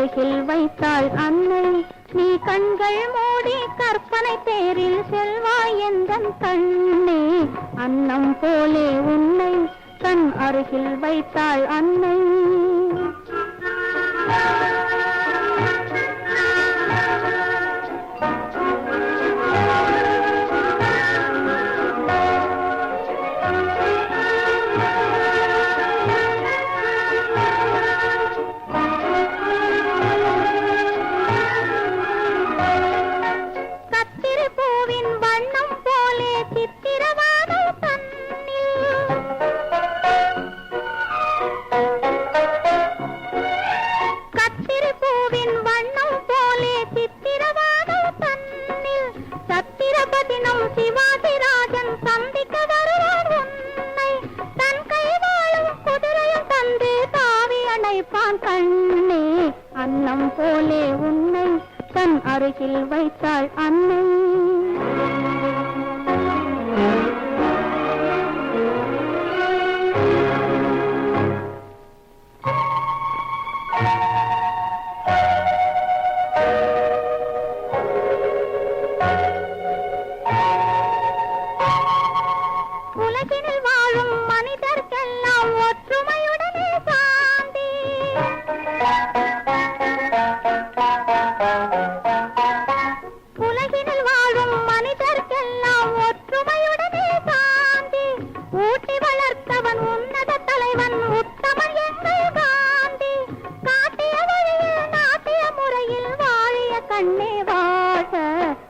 அருகில் வைத்தாள் அன்னை. நீ கண்கள் மூடி கற்பனை பேரில் செல்வாய் எந்தன் கண்ணே. அன்னம் போலே உன்னை கண் அருகில் வைத்தாள் அன்னை. நினைப்பான் கண்ணே அன்னம் போலே உன்னை தன் அருகில் வைத்தாள் அன்னை. உலகினில் கண்ணே வாழ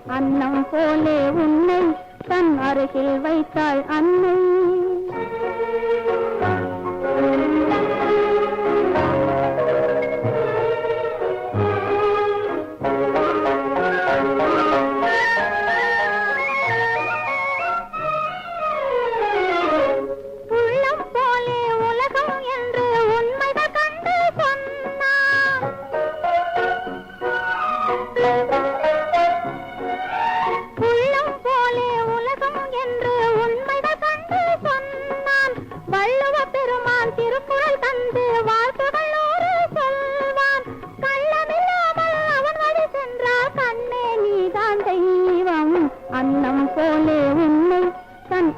அன்னம் போலே உன்னை தன் அருகில் வைத்தாள் அன்னை.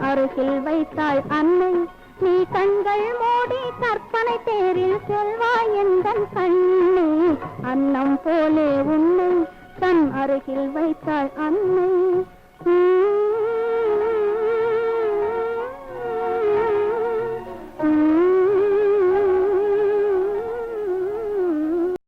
அருகில் வைத்தாள் அன்னை. நீ கண்கள் மூடி கற்பனை தேரில் செல்வாய் எந்த கண்ணே. அன்னம் போலே உன் அருகில் வைத்தாள் அன்னை.